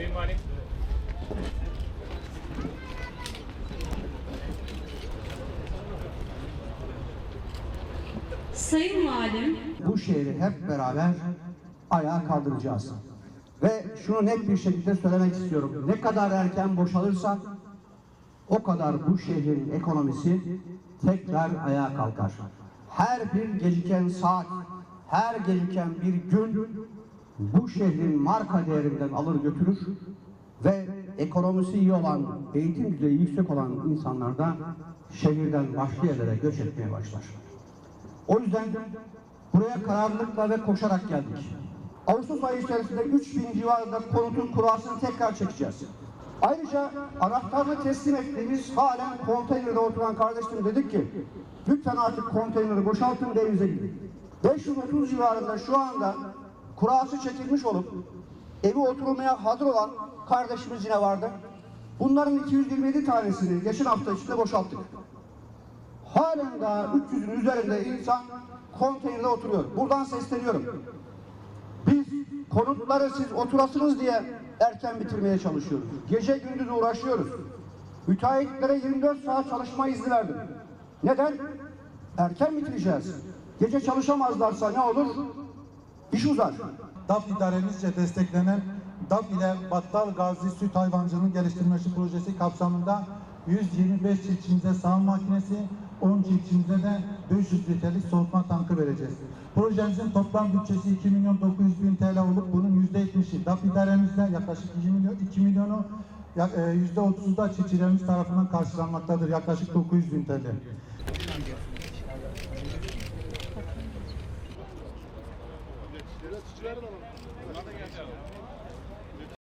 Sayın Valim. Sayın Valim, bu şehri hep beraber ayağa kaldıracağız. Ve şunu net bir şekilde söylemek istiyorum. Ne kadar erken boşalırsak o kadar bu şehrin ekonomisi tekrar ayağa kalkar. Her bir geciken saat, her geciken bir gün bu şehrin marka değerinden alır götürür ve ekonomisi iyi olan, eğitim düzeyi yüksek olan insanlar da şehirden başka yerlere göç etmeye başlar. O yüzden buraya kararlılıkla ve koşarak geldik. Ağustos ayı içerisinde 3000 civarında konutun kurasını tekrar çekeceğiz. Ayrıca anahtarını teslim ettiğimiz halen konteynerde oturan kardeşim dedik ki lütfen artık konteyneri boşaltın ve evinize gidin. 530 civarında şu anda kurası çekilmiş olup evi oturmaya hazır olan kardeşimiz yine vardı. Bunların 227 tanesini geçen hafta içinde boşalttık. Halen daha 300'ün üzerinde insan konteynerde oturuyor. Buradan sesleniyorum. Biz konutları siz oturasınız diye erken bitirmeye çalışıyoruz. Gece gündüz uğraşıyoruz. Müteahhitlere 24 saat çalışma izni verdim. Neden? Erken bitireceğiz. Gece çalışamazlarsa ne olur? İş uzar. DAP idaremizce desteklenen DAP ile Battal Gazi Süt Hayvancılığının Geliştirilmesi Projesi kapsamında 125 çiftçimize sağım makinesi, 10 çiftçimize de 500 litrelik soğutma tankı vereceğiz. Projemizin toplam bütçesi 2 milyon 900 bin TL olup bunun %70'i DAP idaremizde yaklaşık 2 milyon 2 milyonu ya- e, %30'u da çiftçilerimiz tarafından karşılanmaktadır. Yaklaşık 900 bin TL. Yöneticileri de alalım. Onlar da gelecek.